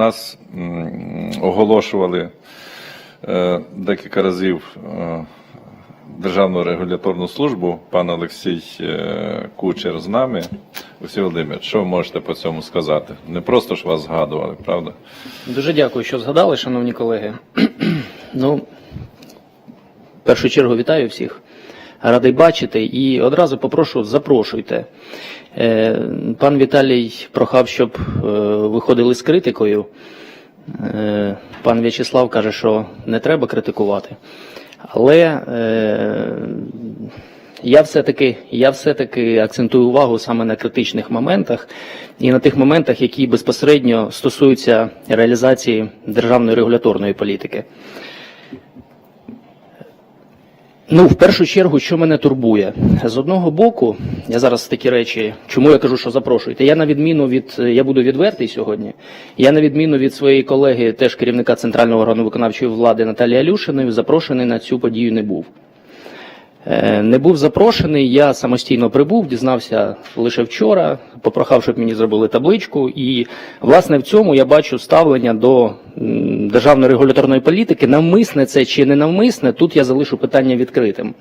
нас оголошували е, декілька разів е, Державну регуляторну службу, пан Олексій е, Кучер з нами. Олексій Володимирович, що ви можете по цьому сказати? Не просто ж вас згадували, правда? Дуже дякую, що згадали, шановні колеги. ну, в першу чергу вітаю всіх. Радий бачити і одразу попрошу, запрошуйте. Е, пан Віталій прохав, щоб е, виходили з критикою. Е, пан В'ячеслав каже, що не треба критикувати. Але я все-таки, я все-таки акцентую увагу саме на критичних моментах і на тих моментах, які безпосередньо стосуються реалізації державної регуляторної політики. Ну, в першу чергу, що мене турбує? З одного боку, я зараз такі речі, чому я кажу, що запрошуєте. Я на відміну від, я буду відвертий сьогодні. Я на відміну від своєї колеги, теж керівника центрального органу виконавчої влади Наталії Алюшиної, запрошений на цю подію не був. Е, Не був запрошений, я самостійно прибув, дізнався лише вчора, попрохав, щоб мені зробили табличку. І, власне, в цьому я бачу ставлення до державної регуляторної політики. Навмисне це чи не навмисне, тут я залишу питання відкритим.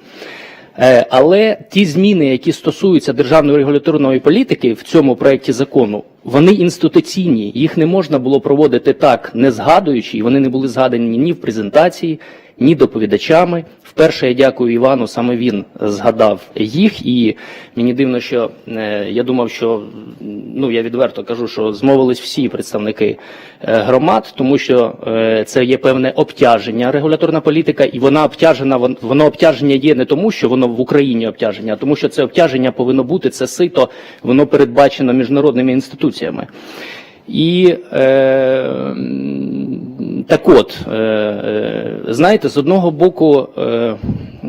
Е, Але ті зміни, які стосуються державної регуляторної політики в цьому проєкті закону, вони інституційні. Їх не можна було проводити так, не згадуючи, і вони не були згадані ні в презентації, ні доповідачами. Вперше я дякую Івану, саме він згадав їх, і мені дивно, що е, я думав, що ну я відверто кажу, що змовились всі представники е, громад, тому що е, це є певне обтяження регуляторна політика, і вона обтяжена, вон- воно обтяження є не тому, що воно в Україні обтяження, а тому, що це обтяження повинно бути, це сито, воно передбачено міжнародними інституціями. І е, так от, е, е, знаєте, з одного боку, е,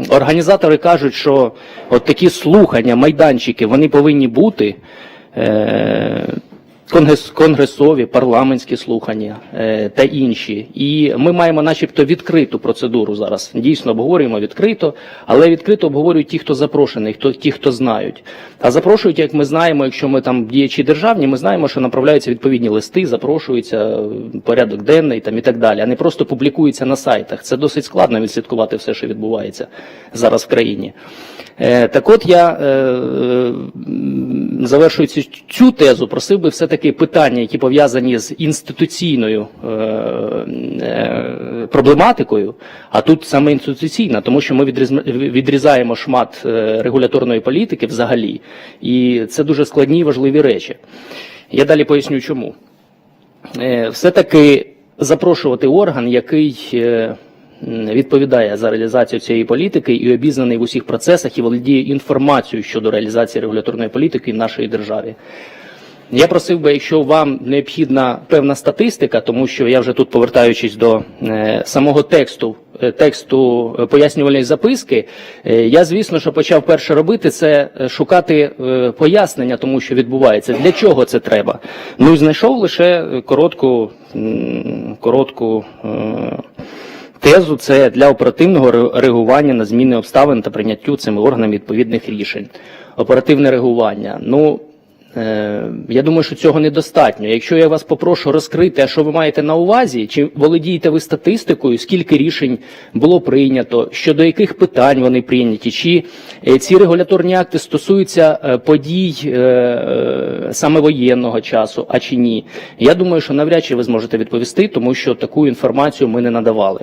організатори кажуть, що от такі слухання, майданчики, вони повинні бути. Е, конгресові, парламентські слухання е, та інші. І ми маємо начебто відкриту процедуру зараз. Дійсно обговорюємо відкрито, але відкрито обговорюють ті, хто запрошений, хто, ті, хто знають. А запрошують, як ми знаємо, якщо ми там діячі державні, ми знаємо, що направляються відповідні листи, запрошуються е, порядок денний там і так далі, а не просто публікуються на сайтах. Це досить складно відслідкувати все, що відбувається зараз в країні. Е, Так от я завершуючи цю тезу, просив би все-таки питання, які пов'язані з інституційною е, е, проблематикою, а тут саме інституційна, тому що ми відріз- відрізаємо шмат е, регуляторної політики взагалі, і це дуже складні і важливі речі. Я далі поясню, чому. Е, Все-таки запрошувати орган, який е, відповідає за реалізацію цієї політики і обізнаний в усіх процесах і володіє інформацією щодо реалізації регуляторної політики в нашій державі. Я просив би, якщо вам необхідна певна статистика, тому що я вже тут повертаючись до е, самого тексту, е, тексту е, пояснювальної записки, я звісно, що почав перше робити це шукати пояснення тому, що відбувається. Для чого це треба? Ну і знайшов лише коротку, коротку. Тезу це для оперативного ре- реагування на зміни обставин та прийняттю цими органами відповідних рішень. Оперативне реагування. Ну я думаю, що цього недостатньо. Якщо я вас попрошу розкрити, а що ви маєте на увазі, чи володієте ви статистикою, скільки рішень було прийнято, щодо яких питань вони прийняті, чи е, ці регуляторні акти стосуються е, подій е, е, саме воєнного часу, а чи ні? Я думаю, що навряд чи ви зможете відповісти, тому що таку інформацію ми не надавали.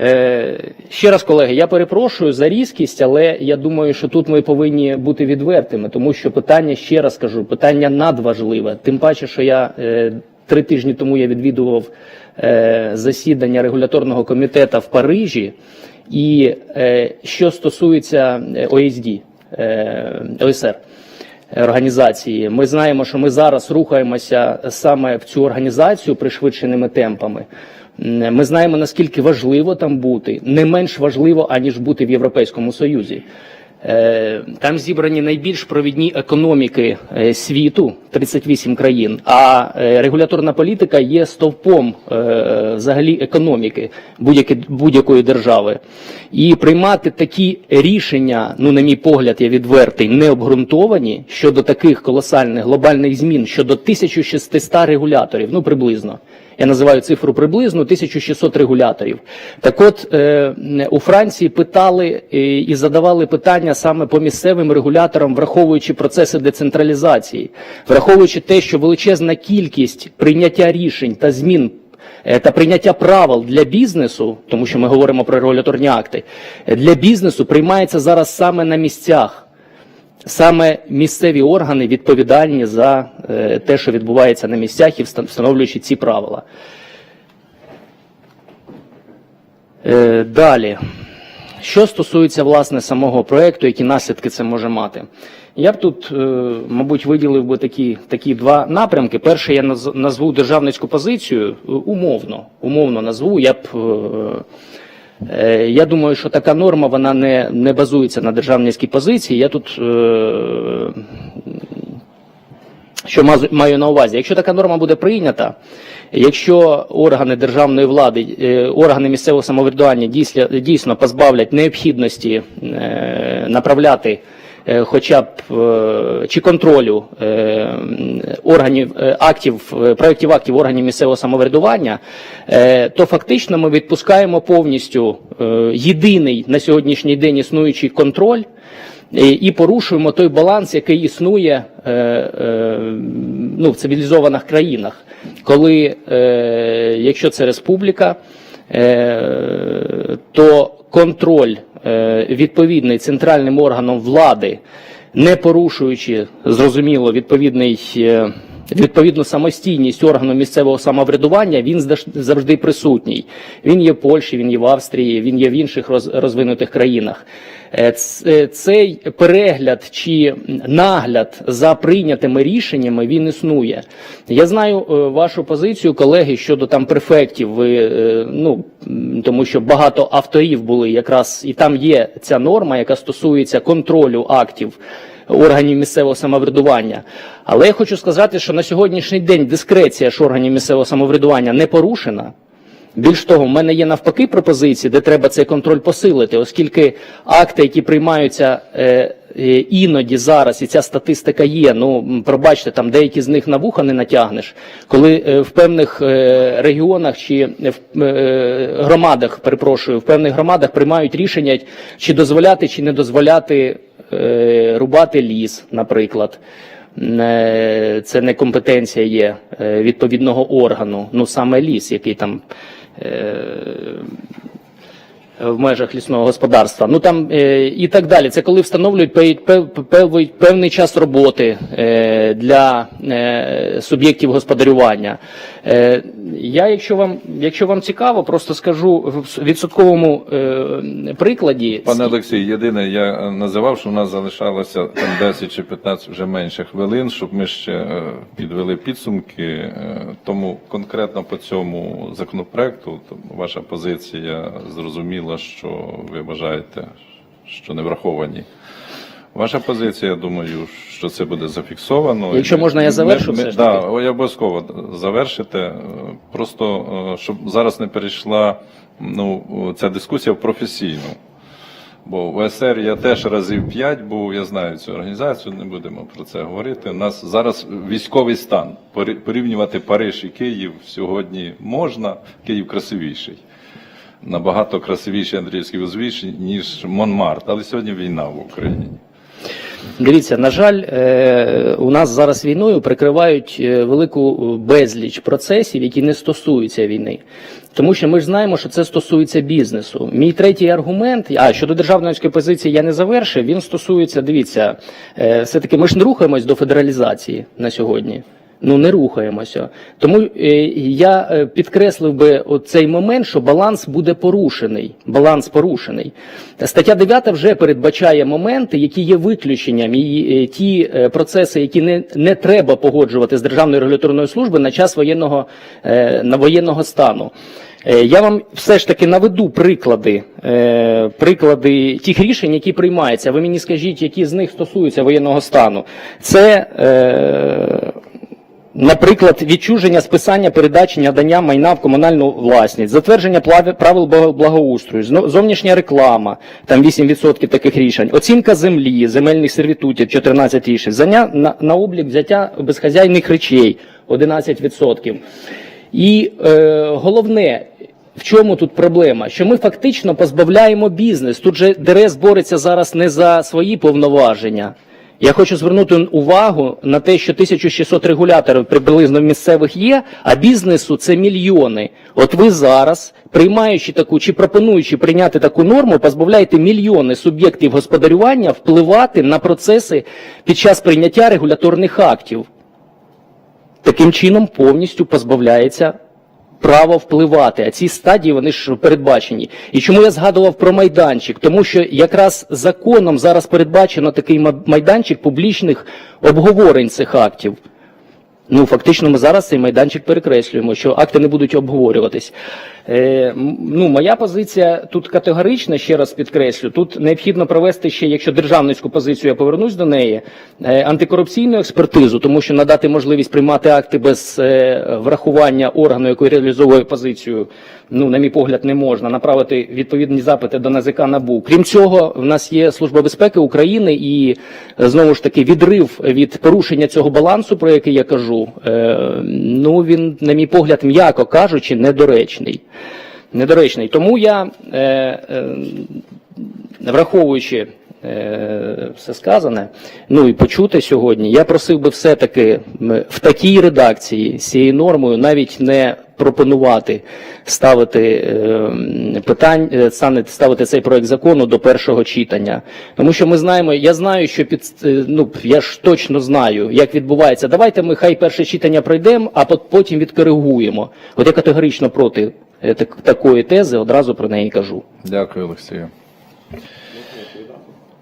Е, ще раз, колеги, я перепрошую за різкість, але я думаю, що тут ми повинні бути відвертими, тому що питання, ще раз кажу, питання надважливе. Тим паче, що я е, три тижні тому я відвідував е, засідання регуляторного комітету в Парижі, і що стосується ОСД, ОСР організації. Ми знаємо, що ми зараз рухаємося саме в цю організацію пришвидшеними темпами. М, Ми знаємо, наскільки важливо там бути, не менш важливо, аніж бути в Європейському Союзі. Е, Там зібрані найбільш провідні економіки е, світу, 38 країн. А е, регуляторна політика є стовпом е, взагалі економіки будь-якої держави. І приймати такі рішення, ну на мій погляд, я відвертий, необґрунтовані щодо таких колосальних глобальних змін щодо 1600 регуляторів, ну приблизно. Я називаю цифру приблизно 1600 регуляторів. Так от е, у Франції питали е, і задавали питання саме по місцевим регуляторам, враховуючи процеси децентралізації, враховуючи те, що величезна кількість прийняття рішень та змін. е, Та прийняття правил для бізнесу, тому що ми говоримо про регуляторні акти, для бізнесу приймається зараз саме на місцях. Саме місцеві органи відповідальні за е, те, що відбувається на місцях, і встановлюючи ці правила. Е, Далі. Що стосується власне самого проекту, які наслідки це може мати? Я б тут, е, мабуть, виділив би такі, такі два напрямки. Перший я назву державницьку позицію умовно. Умовно назву. Я б Я думаю, що така норма вона не, не базується на державницькій позиції. Я тут е, що маю на увазі, якщо така норма буде прийнята, якщо органи державної влади, е, органи місцевого самоврядування дійсно, позбавлять необхідності е, направляти е, хоча б е, чи контролю е, органів е, актів, е, проєктів актів органів місцевого самоврядування, е, то фактично ми відпускаємо повністю е, єдиний на сьогоднішній день існуючий контроль. І порушуємо той баланс, який існує е, е, ну, в цивілізованих країнах, коли, е, якщо це республіка, е, то контроль е, відповідний центральним органом влади, не порушуючи зрозуміло відповідний. Відповідну самостійність органу місцевого самоврядування він завжди присутній. Він є в Польщі, він є в Австрії, він є в інших роз- розвинутих країнах. Е, е, Цей перегляд чи нагляд за прийнятими рішеннями він існує. Я знаю е, вашу позицію, колеги, щодо там префектів. Ви ну тому що багато авторів були якраз і там є ця норма, яка стосується контролю актів органів місцевого самоврядування. Але я хочу сказати, що на сьогоднішній день дискреція ж органів місцевого самоврядування не порушена. Більш того, в мене є навпаки пропозиції, де треба цей контроль посилити, оскільки акти, які приймаються е, іноді зараз, і ця статистика є. Ну пробачте, там деякі з них на вуха не натягнеш, коли е, в певних е, регіонах чи в е, громадах, перепрошую, в певних громадах приймають рішення, чи дозволяти, чи не дозволяти е, рубати ліс, наприклад. Е, Це не компетенція є е, відповідного органу, ну саме ліс, який там е, в межах лісного господарства. Ну там е, і так далі. Це коли встановлюють пев- пев- пев- певний час роботи е, для е, суб'єктів господарювання. Е, я, якщо вам, якщо вам цікаво, просто скажу в відсотковому е, прикладі. Пане Олексій, єдине, я називав, що в нас залишалося там 10 чи 15 вже менше хвилин, щоб ми ще е, підвели підсумки. Тому конкретно по цьому законопроекту ваша позиція зрозуміла, що ви вважаєте, що не враховані. Ваша позиція, я думаю, що це буде зафіксовано. Якщо можна, я завершу ми- все ж да, таки? ви обов'язково завершите. Просто е, щоб зараз не перейшла ну, ця дискусія в професійну. Бо в СР я теж разів п'ять був, я знаю цю організацію, не будемо про це говорити. У нас зараз військовий стан. Порі- Порівнювати Париж і Київ сьогодні можна, Київ красивіший. Набагато красивіший Андріївський узвіш, ніж Монмарт. Але сьогодні війна в Україні. Дивіться, на жаль, е, у нас зараз війною прикривають е, велику безліч процесів, які не стосуються війни. Тому що ми ж знаємо, що це стосується бізнесу. Мій третій аргумент, а щодо державної позиції я не завершив. Він стосується, дивіться, е, все-таки ми ж не рухаємось до федералізації на сьогодні. Ну не рухаємося. Тому е, я е, підкреслив би цей момент, що баланс буде порушений. Баланс порушений. Стаття 9 вже передбачає моменти, які є виключенням, і е, ті процеси, які не, не треба погоджувати з Державною регуляторною службою на час воєнного, на воєнного стану. Я вам все ж таки наведу приклади, приклади тих рішень, які приймаються. Ви мені скажіть, які з них стосуються воєнного стану. Це, наприклад, відчуження списання передачі надання майна в комунальну власність, затвердження правил благоустрою, зовнішня реклама, там 8% таких рішень, оцінка землі, земельних сервітутів, 14 рішень, взяття на, на облік взяття безхазяйних речей, 11%. І е, головне, в чому тут проблема? Що ми фактично позбавляємо бізнес. Тут же ДРС бореться зараз не за свої повноваження. Я хочу звернути увагу на те, що 1600 регуляторів приблизно місцевих є, а бізнесу це мільйони. От ви зараз, приймаючи таку чи пропонуючи прийняти таку норму, позбавляєте мільйони суб'єктів господарювання впливати на процеси під час прийняття регуляторних актів таким чином повністю позбавляється право впливати. А ці стадії вони ж передбачені. І чому я згадував про майданчик? Тому що якраз законом зараз передбачено такий ма- майданчик публічних обговорень цих актів. Ну, фактично, ми зараз цей майданчик перекреслюємо, що акти не будуть обговорюватись. Е, ну, моя позиція тут категорична, ще раз підкреслю. Тут необхідно провести ще, якщо державницьку позицію я повернусь до неї, е, антикорупційну експертизу, тому що надати можливість приймати акти без е, врахування органу, який реалізовує позицію, ну, на мій погляд, не можна. Направити відповідні запити до НАЗК НАБУ. Крім цього, в нас є Служба безпеки України і е, знову ж таки відрив від порушення цього балансу, про який я кажу. Е, Ну він, на мій погляд, м'яко кажучи, недоречний. Недоречний. Тому я, е, е, враховуючи все сказане, ну і почуте сьогодні, я просив би все-таки в такій редакції з цією нормою навіть не пропонувати ставити е, питань, е, ставити цей проект закону до першого читання. Тому що ми знаємо, я знаю, що під е, ну я ж точно знаю, як відбувається. Давайте ми хай перше читання пройдемо, а потім відкоригуємо. От я категорично проти е, такої тези, одразу про неї кажу. Дякую, Олексію.